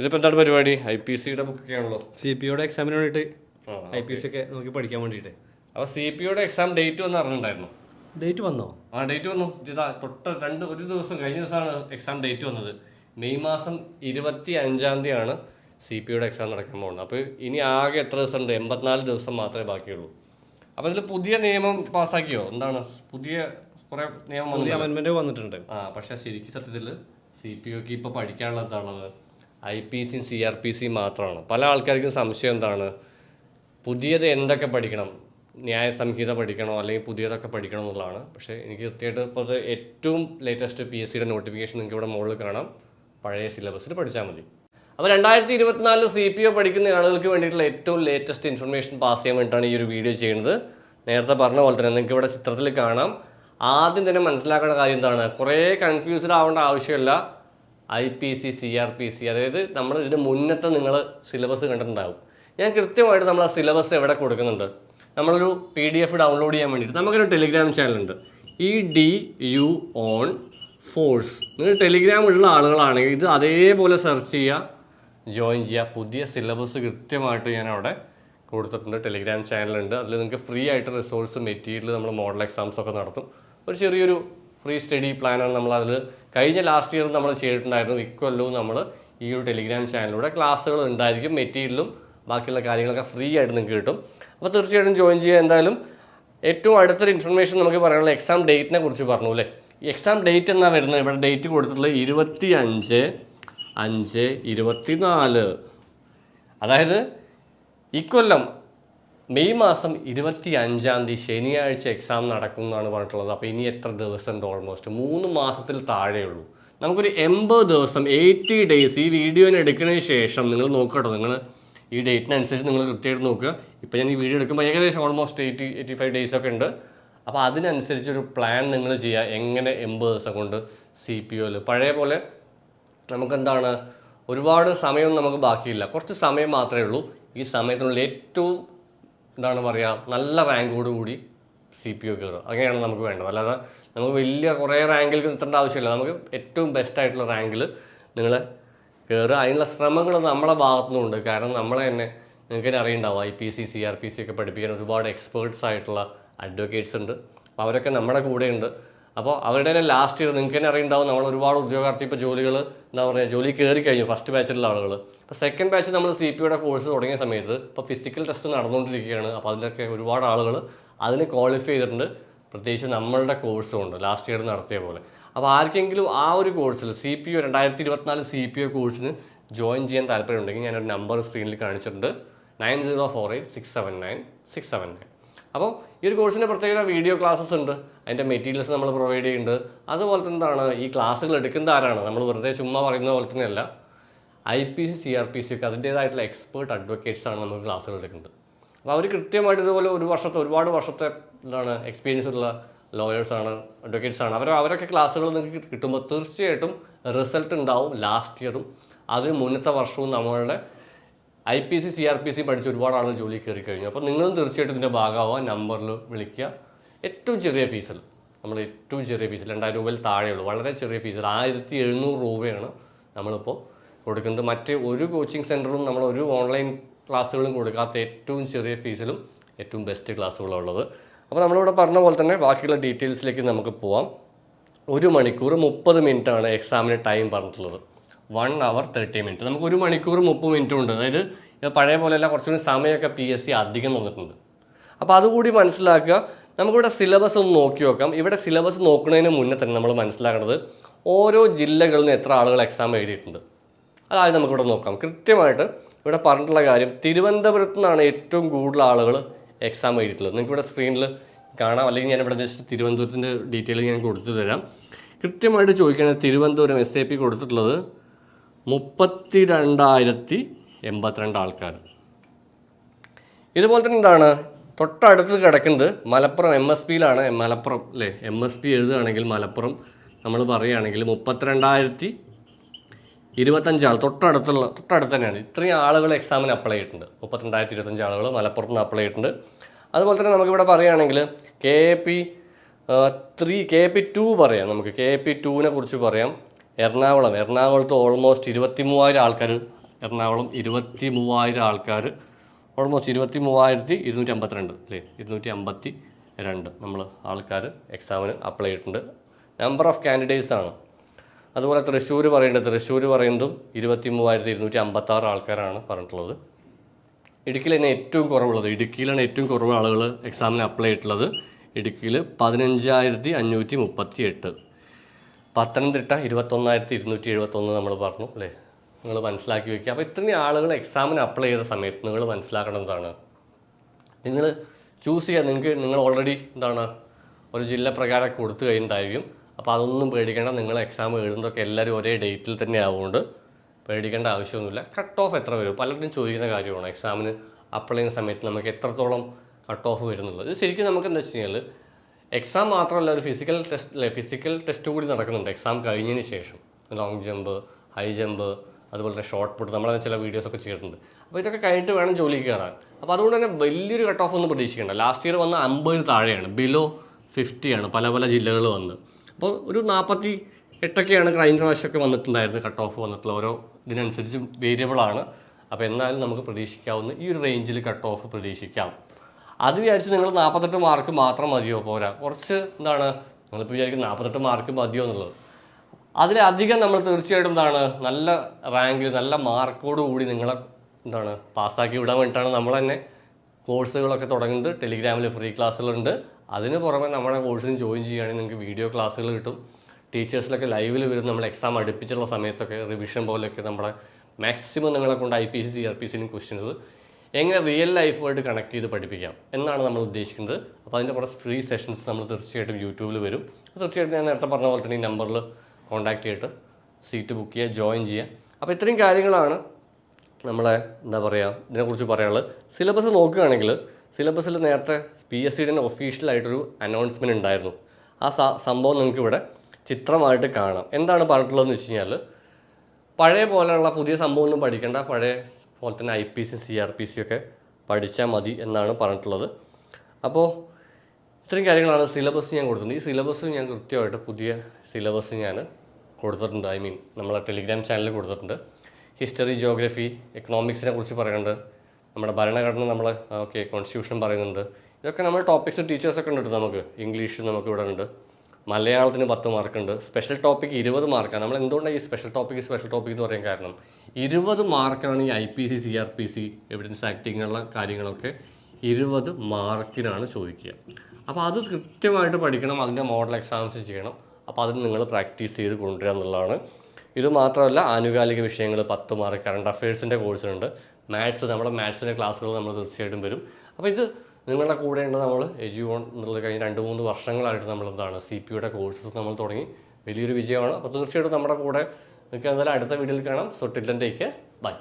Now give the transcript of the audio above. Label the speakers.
Speaker 1: ഇതിപ്പോൾ എന്താണ് പരിപാടി? ഐ പി സിയുടെ ബുക്കൊക്കെയാണല്ലോ
Speaker 2: സി പി യുടെ എക്സാമിന് വേണ്ടിയിട്ട് ഐ പി എസ് ഒക്കെ നോക്കി പഠിക്കാൻ വേണ്ടിയിട്ട്.
Speaker 1: അപ്പോൾ സി പി യുടെ എക്സാം ഡേറ്റ് വന്ന് അറിഞ്ഞിട്ടുണ്ടായിരുന്നു?
Speaker 2: ഡേറ്റ് വന്നോ?
Speaker 1: ആ ഡേറ്റ് വന്നു. ഇതാ തൊട്ട് രണ്ട് ഒരു ദിവസം കഴിഞ്ഞ ദിവസമാണ് എക്സാം ഡേറ്റ് വന്നത്. മെയ് മാസം ഇരുപത്തി അഞ്ചാം തീയതിയാണ് സി പി യുടെ എക്സാം നടക്കാൻ പോകുന്നത്. അപ്പോൾ ഇനി ആകെ എത്ര ദിവസം ഉണ്ട് എൺപത്തിനാല് ദിവസം മാത്രമേ ബാക്കിയുള്ളൂ. അപ്പോൾ ഇതിൽ പുതിയ നിയമം പാസ്സാക്കിയോ? എന്താണ്? പുതിയ കുറേ നിയമം
Speaker 2: അമെൻമെന്റ് വന്നിട്ടുണ്ട്.
Speaker 1: ആ പക്ഷേ ശരിക്കും സത്യത്തിൽ സി പി ഒക്ക് ഇപ്പോൾ പഠിക്കാനുള്ള എന്താണുള്ളത്? ഐ പി സിയും സി ആർ പി സിയും മാത്രമാണ്. പല ആൾക്കാർക്കും സംശയം എന്താണ്? പുതിയത് എന്തൊക്കെ പഠിക്കണം? ന്യായ സംഹിത പഠിക്കണോ? അല്ലെങ്കിൽ പുതിയതൊക്കെ പഠിക്കണോ എന്നുള്ളതാണ്. പക്ഷേ എനിക്ക് കൃത്യമായിട്ട് ഇപ്പോൾ അത് ഏറ്റവും ലേറ്റസ്റ്റ് പി എസ് സിയുടെ നോട്ടിഫിക്കേഷൻ നിങ്ങൾക്ക് ഇവിടെ മുകളിൽ കാണാം. പഴയ സിലബസിൽ പഠിച്ചാൽ മതി. അപ്പോൾ രണ്ടായിരത്തി ഇരുപത്തിനാലിൽ സി പി ഒ പഠിക്കുന്ന ആളുകൾക്ക് വേണ്ടിയിട്ടുള്ള ഏറ്റവും ലേറ്റസ്റ്റ് ഇൻഫർമേഷൻ പാസ് ചെയ്യാൻ വേണ്ടിയിട്ടാണ് ഈ ഒരു വീഡിയോ ചെയ്യുന്നത്. നേരത്തെ പറഞ്ഞ പോലെ തന്നെ നിങ്ങൾക്ക് ഇവിടെ ചിത്രത്തിൽ കാണാം. ആദ്യം തന്നെ മനസ്സിലാക്കേണ്ട കാര്യം എന്താണ്? കുറേ കൺഫ്യൂസ്ഡ് ആവേണ്ട ആവശ്യമില്ല. I P C C R P C അതായത് നമ്മൾ ഇതിന് മുന്നത്തെ നിങ്ങൾ സിലബസ് കണ്ടിട്ടുണ്ടാവും. ഞാൻ കൃത്യമായിട്ട് നമ്മൾ ആ സിലബസ് എവിടെ കൊടുക്കുന്നുണ്ട്? നമ്മളൊരു പി ഡി എഫ് ഡൗൺലോഡ് ചെയ്യാൻ വേണ്ടിയിട്ട് നമുക്കൊരു ടെലിഗ്രാം ചാനലുണ്ട് E D U on force നിങ്ങൾ ടെലിഗ്രാം ഉള്ള ആളുകളാണെങ്കിൽ ഇത് അതേപോലെ സെർച്ച് ചെയ്യുക ജോയിൻ ചെയ്യുക. പുതിയ സിലബസ് കൃത്യമായിട്ട് ഞാൻ അവിടെ കൊടുത്തിട്ടുണ്ട് ടെലിഗ്രാം ചാനലുണ്ട് അതിൽ നിങ്ങൾക്ക് ഫ്രീ ആയിട്ട് റിസോഴ്സ് മെറ്റീരിയൽ നമ്മൾ മോഡൽ എക്സാംസ് ഒക്കെ നടത്തും. ഒരു ചെറിയൊരു ഫ്രീ സ്റ്റഡി പ്ലാനാണ് നമ്മൾ അതിൽ കഴിഞ്ഞ ലാസ്റ്റ് ഇയർ നമ്മൾ ചെയ്തിട്ടുണ്ടായിരുന്നു ഇക്കൊല്ലവും നമ്മൾ ഈ ഒരു ടെലിഗ്രാം ചാനലിലൂടെ ക്ലാസ്സുകൾ ഉണ്ടായിരിക്കും മെറ്റീരിയലും ബാക്കിയുള്ള കാര്യങ്ങളൊക്കെ ഫ്രീ ആയിട്ട് നിങ്ങൾക്ക് കിട്ടും. അപ്പോൾ തീർച്ചയായിട്ടും ജോയിൻ ചെയ്യുക. എന്തായാലും ഏറ്റവും അടുത്തൊരു ഇൻഫർമേഷൻ നമുക്ക് പറയാനുള്ള എക്സാം ഡേറ്റിനെ കുറിച്ച് പറഞ്ഞു അല്ലേ? ഈ എക്സാം ഡേറ്റ് എന്നാണ് വരുന്നത്? ഇവിടെ ഡേറ്റ് കൊടുത്തിട്ടുള്ളത് ഇരുപത്തി അഞ്ച് അഞ്ച് ഇരുപത്തിനാല്. അതായത് ഇക്കൊല്ലം മെയ് മാസം ഇരുപത്തി അഞ്ചാം തീയതി ശനിയാഴ്ച എക്സാം നടക്കും എന്നാണ് പറഞ്ഞിട്ടുള്ളത്. അപ്പോൾ ഇനി എത്ര ദിവസം ഓൾമോസ്റ്റ് മൂന്ന് മാസത്തിൽ താഴെയുള്ളൂ. നമുക്കൊരു എൺപത് ദിവസം എയ്റ്റി ഡേയ്സ് ഈ വീഡിയോനെ എടുക്കുന്നതിന് ശേഷം നിങ്ങൾ നോക്കട്ടോ. നിങ്ങൾ ഈ ഡേറ്റിനനുസരിച്ച് നിങ്ങൾ കൃത്യമായിട്ട് നോക്കുക. ഇപ്പോൾ ഞാൻ ഈ വീഡിയോ എടുക്കുമ്പോൾ ഏകദേശം almost eighty eighty five days ഒക്കെ ഉണ്ട്. അപ്പോൾ അതിനനുസരിച്ചൊരു പ്ലാൻ നിങ്ങൾ ചെയ്യുക. എങ്ങനെ എൺപത് ദിവസം കൊണ്ട് സി പി ഒയിൽ പഴയ പോലെ നമുക്കെന്താണ്? ഒരുപാട് സമയം നമുക്ക് ബാക്കിയില്ല. കുറച്ച് സമയം മാത്രമേ ഉള്ളൂ. ഈ സമയത്തിനുള്ളിൽ ഏറ്റവും എന്താണ് പറയുക നല്ല റാങ്കോട് കൂടി സി പി ഒ കയറുക അങ്ങനെയാണ് നമുക്ക് വേണ്ടത്. അല്ലാതെ നമുക്ക് വലിയ കുറേ റാങ്കിൽ നിർത്തേണ്ട ആവശ്യമില്ല. നമുക്ക് ഏറ്റവും ബെസ്റ്റ് ആയിട്ടുള്ള റാങ്കിൽ നിങ്ങൾ കയറുക അതിനുള്ള ശ്രമങ്ങൾ നമ്മളെ ഭാഗത്തുനിന്നുണ്ട്. കാരണം നമ്മളെ തന്നെ നിങ്ങൾക്ക് തന്നെ അറിയുണ്ടാവും I P C C R P C ഒക്കെ പഠിപ്പിക്കാൻ ഒരുപാട് എക്സ്പേർട്സ് ആയിട്ടുള്ള അഡ്വക്കേറ്റ്സ് ഉണ്ട്. അപ്പോൾ അവരൊക്കെ നമ്മുടെ കൂടെയുണ്ട്. അപ്പോൾ അവരുടെ തന്നെ ലാസ്റ്റ് ഇയർ നിങ്ങൾക്ക് തന്നെ അറിയുണ്ടാവും നമ്മൾ ഒരുപാട് ഉദ്യോഗാർത്ഥി ഇപ്പോൾ ജോലികൾ എന്താ പറയുക ജോലി കയറി കഴിഞ്ഞു ഫസ്റ്റ് ബാച്ചിലുള്ള ആളുകൾ അപ്പോൾ സെക്കൻഡ് ബാച്ച് നമ്മൾ സി പി യുടെ കോഴ്സ് തുടങ്ങിയ സമയത്ത് ഇപ്പോൾ ഫിസിക്കൽ ടെസ്റ്റ് നടന്നുകൊണ്ടിരിക്കുകയാണ്. അപ്പോൾ അതിലൊക്കെ ഒരുപാട് ആളുകൾ അതിന് ക്വാളിഫൈ ചെയ്തിട്ടുണ്ട്. പ്രത്യേകിച്ച് നമ്മളുടെ കോഴ്സും ഉണ്ട് ലാസ്റ്റ് ഇയർ നടത്തിയ പോലെ. അപ്പോൾ ആർക്കെങ്കിലും ആ ഒരു കോഴ്സിൽ സി പി ഒ രണ്ടായിരത്തി ഇരുപത്തിനാല് സി പി ഒ കോഴ്സിന് ജോയിൻ ചെയ്യാൻ താല്പര്യമുണ്ടെങ്കിൽ ഞാനൊരു നമ്പർ സ്ക്രീനിൽ കാണിച്ചിട്ടുണ്ട്. Nine zero four eight six seven nine six seven nine അപ്പോൾ ഈ ഒരു കോഴ്സിന്റെ പ്രത്യേകത വീഡിയോ ക്ലാസ്സസ് ഉണ്ട്. അതിന്റെ മെറ്റീരിയൽസ് നമ്മൾ പ്രൊവൈഡ് ചെയ്യുന്നുണ്ട്. അതുപോലെ തന്നെ എന്താണ് ഈ ക്ലാസ്സുകൾ എടുക്കുന്ന ആരാണ്? നമ്മൾ വെറുതെ ചുമ്മാ പറയുന്ന പോലെ തന്നെയല്ല. I P C C R P C ഒക്കെ അതിന്റേതായിട്ടുള്ള എക്സ്പേർട്ട് അഡ്വക്കേറ്റ്സ് ആണ് നമുക്ക് ക്ലാസ്സുകൾ എടുക്കുന്നത്. അപ്പോൾ അവർ കൃത്യമായിട്ട് ഇതുപോലെ ഒരു വർഷത്തെ ഒരുപാട് വർഷത്തെ എന്താണ് എക്സ്പീരിയൻസ് ഉള്ള ലോയേഴ്സാണ് ആണ് അഡ്വക്കേറ്റ്സ് ആണ്. അവർ അവരൊക്കെ ക്ലാസ്സുകൾ നിങ്ങൾക്ക് കിട്ടുമ്പോൾ തീർച്ചയായിട്ടും റിസൾട്ട് ഉണ്ടാവും ലാസ്റ്റ് ഇയറും അതിന് മുന്നത്തെ വർഷവും നമ്മളുടെ I P C C R P C പഠിച്ച ഒരുപാട് ആളുകൾ ജോലി കയറി കഴിഞ്ഞു. അപ്പോൾ നിങ്ങളും തീർച്ചയായിട്ടും ഇതിന്റെ ഭാഗമാവാൻ നമ്പറിൽ വിളിക്കുക. ഏറ്റവും ചെറിയ ഫീസിൽ നമ്മൾ ഏറ്റവും ചെറിയ ഫീസിൽ രണ്ടായിരം രൂപയിൽ താഴെയുള്ളൂ. വളരെ ചെറിയ ഫീസിൽ ആയിരത്തി എഴുന്നൂറ് രൂപയാണ് നമ്മളിപ്പോൾ കൊടുക്കുന്നത്. മറ്റ് ഒരു കോച്ചിങ് സെന്ററും നമ്മൾ ഒരു ഓൺലൈൻ ക്ലാസ്സുകളും കൊടുക്കാത്ത ഏറ്റവും ചെറിയ ഫീസിലും ഏറ്റവും ബെസ്റ്റ് ക്ലാസ്സുകളും ഉള്ളത്. അപ്പോൾ നമ്മളിവിടെ പറഞ്ഞ പോലെ തന്നെ ബാക്കിയുള്ള ഡീറ്റെയിൽസിലേക്ക് നമുക്ക് പോവാം. ഒരു മണിക്കൂർ മുപ്പത് മിനിറ്റാണ് എക്സാമിന് ടൈം പറഞ്ഞിട്ടുള്ളത്. വൺ അവർ തേർട്ടി മിനിറ്റ് നമുക്ക് ഒരു മണിക്കൂർ മുപ്പത് മിനിറ്റും ഉണ്ട്. അതായത് പഴയ പോലെയല്ല കുറച്ചുകൂടി സമയമൊക്കെ പി എസ് സി അധികം വന്നിട്ടുണ്ട്. അപ്പോൾ അതുകൂടി മനസ്സിലാക്കുക. നമുക്കിവിടെ സിലബസ് ഒന്ന് നോക്കി നോക്കാം. ഇവിടെ സിലബസ് നോക്കുന്നതിന് മുന്നേ തന്നെ നമ്മൾ മനസ്സിലാക്കേണ്ടത് ഓരോ ജില്ലകളിൽ നിന്ന് എത്ര ആളുകൾ എക്സാം എഴുതിയിട്ടുണ്ട്. അതായത് നമുക്കിവിടെ നോക്കാം. കൃത്യമായിട്ട് ഇവിടെ പറഞ്ഞിട്ടുള്ള കാര്യം തിരുവനന്തപുരത്ത് നിന്നാണ് ഏറ്റവും കൂടുതൽ ആളുകൾ എക്സാം എഴുതിയിട്ടുള്ളത്. നിങ്ങൾക്ക് ഇവിടെ സ്ക്രീനിൽ കാണാം. അല്ലെങ്കിൽ ഞാൻ ഇവിടെ ജസ്റ്റ് തിരുവനന്തപുരത്തിന്റെ ഡീറ്റെയിൽ ഞാൻ കൊടുത്തു തരാം. കൃത്യമായിട്ട് ചോദിക്കുകയാണെങ്കിൽ തിരുവനന്തപുരം എസ് എ പി കൊടുത്തിട്ടുള്ളത് മുപ്പത്തി രണ്ടായിരത്തി എൺപത്തിരണ്ട് ആൾക്കാർ. ഇതുപോലെ തന്നെ എന്താണ്? തൊട്ടടുത്ത് കിടക്കുന്നത് മലപ്പുറം എം എസ് പിയിലാണ്. മലപ്പുറം അല്ലേ എം എസ് പി എഴുതുകയാണെങ്കിൽ മലപ്പുറം നമ്മൾ പറയുകയാണെങ്കിൽ മുപ്പത്തിരണ്ടായിരത്തി ആൾ തൊട്ടടുത്തുള്ള തൊട്ടടുത്ത് തന്നെയാണ്. ഇത്രയും ആളുകൾ എക്സാമിന് അപ്ലൈ ചെയ്തിട്ടുണ്ട്. മുപ്പത്തിരണ്ടായിരത്തി ഇരുപത്തഞ്ച് ആളുകൾ മലപ്പുറത്ത് നിന്ന് അപ്ലൈ ചെയ്തിട്ടുണ്ട്. അതുപോലെ തന്നെ നമുക്കിവിടെ പറയുകയാണെങ്കിൽ K P three K P two പറയാം നമുക്ക്. കെ പി ടുവിനെ കുറിച്ച് പറയാം. എറണാകുളം എറണാകുളത്ത് ഓൾമോസ്റ്റ് ഇരുപത്തി മൂവായിരം ആൾക്കാർ എറണാകുളം ഇരുപത്തി മൂവായിരം ആൾക്കാർ ഓൾമോസ്റ്റ് ഇരുപത്തി മൂവായിരത്തി ഇരുന്നൂറ്റി അമ്പത്തിരണ്ട് അല്ലേ? ഇരുന്നൂറ്റി അമ്പത്തി രണ്ട് നമ്മൾ ആൾക്കാർ എക്സാമിന് അപ്ലൈ ചെയ്തിട്ടുണ്ട്. നമ്പർ ഓഫ് കാൻഡിഡേറ്റ്സ് ആണ്. അതുപോലെ തൃശ്ശൂർ പറയേണ്ടത് തൃശ്ശൂർ പറയുന്നതും ഇരുപത്തി മൂവായിരത്തി ഇരുന്നൂറ്റി അമ്പത്തി ആറ് ആൾക്കാരാണ് പറഞ്ഞിട്ടുള്ളത്. ഇടുക്കിയിൽ തന്നെ ഏറ്റവും കുറവുള്ളത്. ഇടുക്കിയിലാണ് ഏറ്റവും കുറവ് ആളുകൾ എക്സാമിന് അപ്ലൈ ചെയ്തിട്ടുള്ളത്. ഇടുക്കിയിൽ പതിനഞ്ചായിരത്തി അഞ്ഞൂറ്റി മുപ്പത്തി എട്ട് പത്തനംതിട്ട ഇരുപത്തൊന്നായിരത്തി ഇരുന്നൂറ്റി എഴുപത്തൊന്ന് നമ്മൾ പറഞ്ഞു അല്ലേ? നിങ്ങൾ മനസ്സിലാക്കി വയ്ക്കുക അപ്പോൾ ഇത്രയും ആളുകൾ എക്സാമിന് അപ്ലൈ ചെയ്ത സമയത്ത് നിങ്ങൾ മനസ്സിലാക്കേണ്ടതാണ് നിങ്ങൾ ചൂസ് ചെയ്യുക നിങ്ങൾക്ക് നിങ്ങൾ ഓൾറെഡി എന്താണ്? ഒരു ജില്ല പ്രകാരം കൊടുത്തു കഴിഞ്ഞിട്ടായിരിക്കും. അപ്പോൾ അതൊന്നും പേടിക്കേണ്ട. നിങ്ങൾ എക്സാം എഴുതുന്നതൊക്കെ എല്ലാവരും ഒരേ ഡേറ്റിൽ തന്നെ ആവുകൊണ്ട് പേടിക്കേണ്ട ആവശ്യമൊന്നുമില്ല. കട്ട് ഓഫ് എത്ര വരും? പലരും ചോദിക്കുന്ന കാര്യമാണ്. എക്സാമിന് അപ്ലൈ ചെയ്യുന്ന സമയത്ത് നമുക്ക് എത്രത്തോളം കട്ട് ഓഫ് വരുന്നുള്ളത്? ശരിക്കും നമുക്ക് എന്താ വെച്ച് കഴിഞ്ഞാൽ എക്സാം മാത്രമല്ല ഒരു ഫിസിക്കൽ ടെസ്റ്റ് അല്ലെ ഫിസിക്കൽ ടെസ്റ്റ് കൂടി നടക്കുന്നുണ്ട്. എക്സാം കഴിഞ്ഞതിന് ശേഷം. ലോങ് ജമ്പ് ഹൈ ജമ്പ് അതുപോലെ തന്നെ ഷോർട്ട് പുട്ട് നമ്മളെ ചില വീഡിയോസ് ഒക്കെ ചെയ്തിട്ടുണ്ട്. അപ്പോൾ ഇതൊക്കെ കഴിഞ്ഞിട്ട് വേണം ജോലിക്ക് കയറാൻ. അപ്പോൾ അതുകൊണ്ട് തന്നെ വലിയൊരു കട്ട് ഓഫ് ഒന്നും പ്രതീക്ഷിക്കേണ്ട. ലാസ്റ്റ് ഇയർ വന്ന അമ്പത് താഴെയാണ്. ബിലോ ഫിഫ്റ്റിയാണ് പല പല ജില്ലകൾ വന്ന്. അപ്പോൾ ഒരു നാൽപ്പത്തി എട്ടൊക്കെയാണ് കഴിഞ്ഞ പ്രാവശ്യമൊക്കെ വന്നിട്ടുണ്ടായിരുന്നത് കട്ട് ഓഫ് വന്നിട്ടുള്ള ഓരോ ഇതിനനുസരിച്ച് വേരിയബിളാണ് അപ്പോൾ എന്നാലും നമുക്ക് പ്രതീക്ഷിക്കാവുന്ന ഈ ഒരു റേഞ്ചിൽ കട്ട് ഓഫ് പ്രതീക്ഷിക്കാം. അത് വിചാരിച്ച് നിങ്ങൾ നാൽപ്പത്തെട്ട് മാർക്ക് മാത്രം മതിയോ? പോരാ. കുറച്ച് എന്താണ്? നിങ്ങളിപ്പോൾ വിചാരിക്കും നാൽപ്പത്തെട്ട് മാർക്ക് മതിയോ എന്നുള്ളത്. അതിലധികം നമ്മൾ തീർച്ചയായിട്ടും എന്താണ്? നല്ല റാങ്കിൽ നല്ല മാർക്കോട് കൂടി നിങ്ങളെ എന്താണ് പാസ്സാക്കി വിടാൻ വേണ്ടിയിട്ടാണ് നമ്മൾ തന്നെ കോഴ്സുകളൊക്കെ തുടങ്ങുന്നത്. ടെലിഗ്രാമിൽ ഫ്രീ ക്ലാസ്സുകളുണ്ട് അതിന് പുറമെ നമ്മുടെ കോഴ്സിന് ജോയിൻ ചെയ്യുകയാണെങ്കിൽ നിങ്ങൾക്ക് വീഡിയോ ക്ലാസ്സുകൾ കിട്ടും. ടീച്ചേഴ്സിലൊക്കെ ലൈവിൽ വരും. നമ്മൾ എക്സാം അടുപ്പിച്ചുള്ള സമയത്തൊക്കെ റിവിഷൻ പോലെയൊക്കെ നമ്മുടെ മാക്സിമം നിങ്ങളെ കൊണ്ട് I P C C R P സിനും questions എങ്ങനെ റിയൽ ലൈഫുമായിട്ട് കണക്ട് ചെയ്ത് പഠിപ്പിക്കാം എന്നാണ് നമ്മൾ ഉദ്ദേശിക്കുന്നത്. അപ്പോൾ അതിന്റെ കുറച്ച് ഫ്രീ സെഷൻസ് നമ്മൾ തീർച്ചയായിട്ടും യൂട്യൂബിൽ വരും. തീർച്ചയായിട്ടും ഞാൻ നേരത്തെ പറഞ്ഞ പോലെ തന്നെ ഈ നമ്പറിൽ കോൺടാക്ട് ചെയ്തിട്ട് സീറ്റ് ബുക്ക് ചെയ്യുക ജോയിൻ ചെയ്യുക. അപ്പോൾ ഇത്രയും കാര്യങ്ങളാണ് നമ്മളെ എന്താ പറയുക ഇതിനെക്കുറിച്ച് പറയാനുള്ളത്. സിലബസ് നോക്കുകയാണെങ്കിൽ സിലബസിൽ നേരത്തെ പി എസ് സിയുടെ ഒഫീഷ്യലായിട്ടൊരു അനൗൺസ്മെന്റ് ഉണ്ടായിരുന്നു. ആ സംഭവം നിങ്ങൾക്ക് ഇവിടെ ചിത്രമായിട്ട് കാണാം. എന്താണ് പറഞ്ഞിട്ടുള്ളതെന്ന് വെച്ച് കഴിഞ്ഞാൽ പഴയ പോലെയുള്ള പുതിയ സംഭവമൊന്നും പഠിക്കേണ്ട. പഴയ പോലെ തന്നെ I P C C R P C ഒക്കെ പഠിച്ചാൽ മതി എന്നാണ് പറഞ്ഞിട്ടുള്ളത്. അപ്പോൾ ഇത്രയും കാര്യങ്ങളാണ് സിലബസ് ഞാൻ കൊടുത്തിട്ടുണ്ട്. ഈ സിലബസ് ഞാൻ കൃത്യമായിട്ട് പുതിയ സിലബസ് ഞാൻ കൊടുത്തിട്ടുണ്ട്. ഐ മീൻ നമ്മളെ ടെലിഗ്രാം ചാനലിൽ കൊടുത്തിട്ടുണ്ട്. ഹിസ്റ്ററി ജോഗ്രഫി എക്കണോമിക്സിനെ കുറിച്ച് പറയുന്നുണ്ട്. നമ്മുടെ ഭരണഘടന നമ്മൾ ഓക്കെ കോൺസ്റ്റിറ്റ്യൂഷൻ പറയുന്നുണ്ട്. ഇതൊക്കെ നമ്മൾ ടോപ്പിക്സ് ടീച്ചേഴ്സൊക്കെ ഉണ്ട് നമുക്ക്. ഇംഗ്ലീഷ് നമുക്ക് ഇവിടെ ഉണ്ട്. മലയാളത്തിന് പത്ത് മാർക്കുണ്ട്. സ്പെഷ്യൽ ടോപ്പിക് ഇരുപത് മാർക്കാണ്. നമ്മൾ എന്തുകൊണ്ടാണ് ഈ സ്പെഷ്യൽ ടോപ്പിക് സ്പെഷ്യൽ ടോപ്പിക് എന്ന് പറയാൻ കാരണം? ഇരുപത് മാർക്കാണ് ഈ I P C C R P C evidence ആക്ടിങ്ങുള്ള കാര്യങ്ങളൊക്കെ ഇരുപത് മാർക്കിനാണ് ചോദിക്കുക. അപ്പോൾ അത് കൃത്യമായിട്ട് പഠിക്കണം അതിന്റെ മോഡൽ എക്സാംസ് ചെയ്യണം. അപ്പോൾ അതിന് നിങ്ങൾ പ്രാക്ടീസ് ചെയ്ത് കൊണ്ടുവരിക എന്നുള്ളതാണ്. ഇത് മാത്രമല്ല ആനുകാലിക വിഷയങ്ങൾ പത്ത് മാർക്ക് കറണ്ട് അഫയേഴ്സിന്റെ കോഴ്സുണ്ട് മാത്സ് നമ്മുടെ മാത്സിന്റെ ക്ലാസ്സുകൾ നമ്മൾ തീർച്ചയായിട്ടും വരും. അപ്പോൾ ഇത് നിങ്ങളുടെ കൂടെയുണ്ട് നമ്മൾ എജുവോൺ എന്നുള്ളത് കഴിഞ്ഞ് രണ്ട് മൂന്ന് വർഷങ്ങളായിട്ട് നമ്മൾ എന്താണ് സി പി യുടെ കോഴ്സസ് നമ്മൾ തുടങ്ങി. വലിയൊരു വിജയമാണ്. അപ്പോൾ തീർച്ചയായിട്ടും നമ്മുടെ കൂടെ നിങ്ങൾക്ക് എന്തായാലും അടുത്ത വീഡിയോയിൽ കാണാം. So take bye.